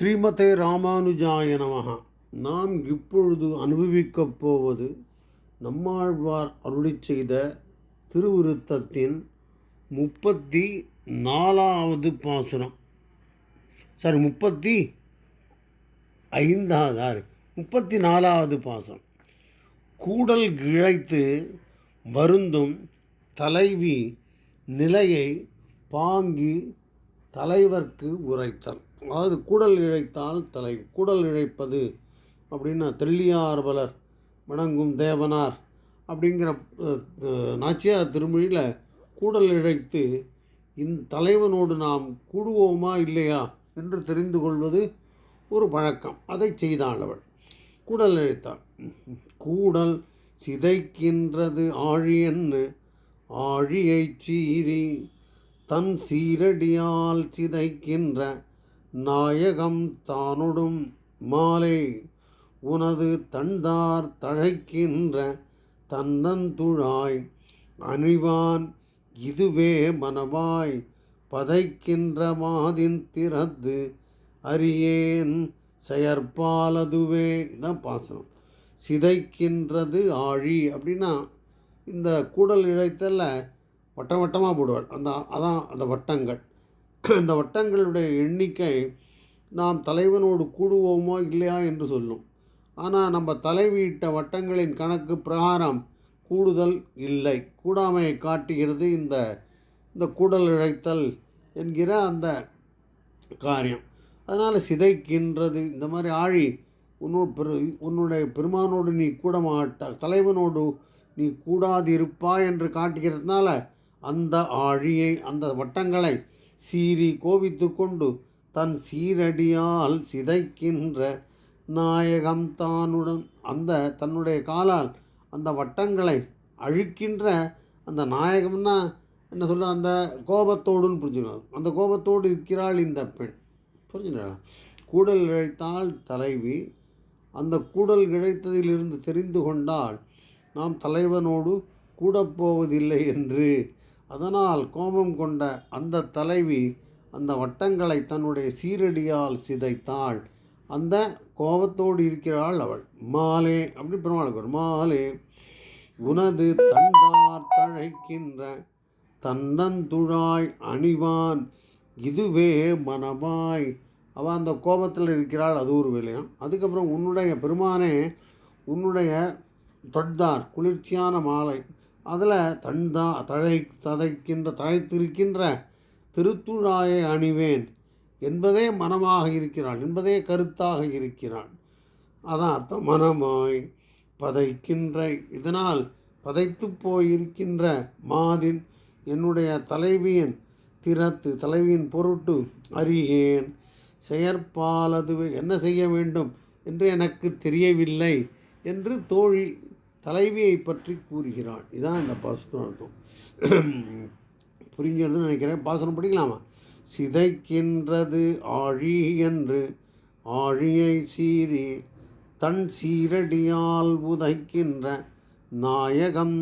ஸ்ரீமதே ராமானுஜாய நமகா நாம் இப்பொழுது அனுபவிக்கப் போவது நம்மாழ்வார் அருளி செய்த திருவிருத்தத்தின் முப்பத்தி நாலாவது பாசுரம். சாரி முப்பத்தி ஐந்தாவது ஆறு முப்பத்தி நாலாவது பாசுரம். கூடல் கிழைத்து வருந்தும் தலைவி நிலையை பாங்கி தலைவர்க்கு உரைத்தல். அதாவது கூடல் இழைத்தால் தலை கூடல் இழைப்பது அப்படின்னா தெள்ளியார் பலர் வணங்கும் தேவனார் அப்படிங்கிற நாச்சியார் திருமொழியில் கூடல் இழைத்து இந்த தலைவனோடு நாம் கூடுவோமா இல்லையா என்று தெரிந்து கொள்வது ஒரு பழக்கம் அதை செய்தாள் அவள். கூடல் இழைத்தாள். கூடல் சிதைக்கின்றது ஆழியன்னு ஆழியைச் சீறி தன் சீரடியால் சிதைக்கின்ற நாயகம் தானுடும் மாலை. உனது தண்டார் தழைக்கின்ற தன்னந்துழாய். அணிவான் இதுவே மனவாய் பதைக்கின்ற மாதின் திறத்து அரியேன் செயற்பாலதுவே. இதான் பாசனம். சிதைக்கின்றது ஆழி அப்படின்னா இந்த கூடல் இழைத்தல்ல வட்டம் வட்டமாக போடுவாள். அந்த அதான் அந்த வட்டங்கள். இந்த வட்டங்களுடைய எண்ணிக்கை நாம் தலைவனோடு கூடுவோமோ இல்லையா என்று சொல்லும். ஆனால் நம்ம தலைவியிட்ட வட்டங்களின் கணக்கு பிரகாரம் கூடுதல் இல்லை. கூடாமையை காட்டுகிறது இந்த இந்த கூடல் இழைத்தல் என்கிற அந்த காரியம். அதனால் சிதைக்கின்றது. இந்த மாதிரி ஆழி உன்னோட பெரு உன்னுடைய பெருமானோடு நீ கூட மாட்ட தலைவனோடு நீ கூடாதிருப்பாய் என்று காட்டுகிறதுனால அந்த ஆழியை அந்த வட்டங்களை சீறி கோபித்து கொண்டு தன் சீரடியால் சிதைக்கின்ற நாயகம் தானுடன் அந்த தன்னுடைய காலால் அந்த வட்டங்களை அழிக்கின்ற அந்த நாயகம்னா என்ன சொல்ல அந்த கோபத்தோடுன்னு புரிஞ்சுக்கணும். அந்த கோபத்தோடு இருக்கிறாள் இந்த பெண். புரிஞ்சுங்களா கூடல் இழைத்தால் தலைவி அந்த கூடல் இழைத்ததிலிருந்து தெரிந்து கொண்டால் நாம் தலைவனோடு கூடப்போவதில்லை என்று அதனால் கோபம் கொண்ட அந்த தலைவி அந்த வட்டங்களை தன்னுடைய சீரடியால் சிதைத்தாள். அந்த கோபத்தோடு இருக்கிறாள் அவள். மாலே அப்படி பெருமாளுக்கு வரும். மாலே உனது தண்டார் தழைக்கின்ற தன்னந்துழாய் அணிவான். இதுவே மனமாய். அவள் அந்த கோபத்தில் இருக்கிறாள். அது ஒரு வேலையும் அதுக்கப்புறம் உன்னுடைய பெருமானே உன்னுடைய தொட்டார். குளிர்ச்சியான மாலை. அதில் தண்டா தழை ததைக்கின்ற தழைத்திருக்கின்ற திருத்துழாயை அணிவேன் என்பதே மனமாக இருக்கிறாள் என்பதே கருத்தாக இருக்கிறாள். அதான் அர்த்தம். மனமாய் பதைக்கின்ற இதனால் பதைத்து போயிருக்கின்ற மாதின் என்னுடைய தலைவியின் திறத்து தலைவியின் பொருட்டு அறியேன். செயற்பாலது என்ன செய்ய வேண்டும் என்று எனக்கு தெரியவில்லை என்று தோழி தலைவியை பற்றி கூறுகிறான். இதுதான் இந்த பாசனம் அர்த்தம். புரிஞ்சுறதுன்னு நினைக்கிறேன். பாசனம் படிக்கலாமா? சிதைக்கின்றது ஆழி என்று ஆழியை சீறி தன் சீரடியால் உதைக்கின்ற நாயகம்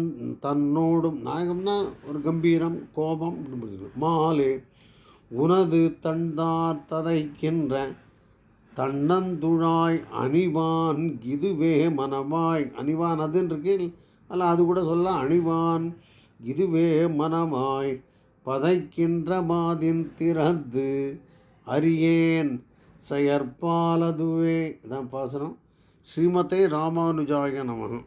தன்னோடும் நாயகம்னா ஒரு கம்பீரம் கோபம் மாலே உனது தண்டார் ததைக்கின்ற தன்னந்துழாய் அணிவான் இதுவே மனமாய் அணிவான் அதுன்னு இருக்கு அல்ல அது கூட சொல்ல அணிவான் இதுவே மனமாய் பதைக்கின்ற மாதின் திறந்து அறியேன் செயற்பாலதுவே. இதான் பாசனம். ஸ்ரீமதே ராமானுஜாய நமகம்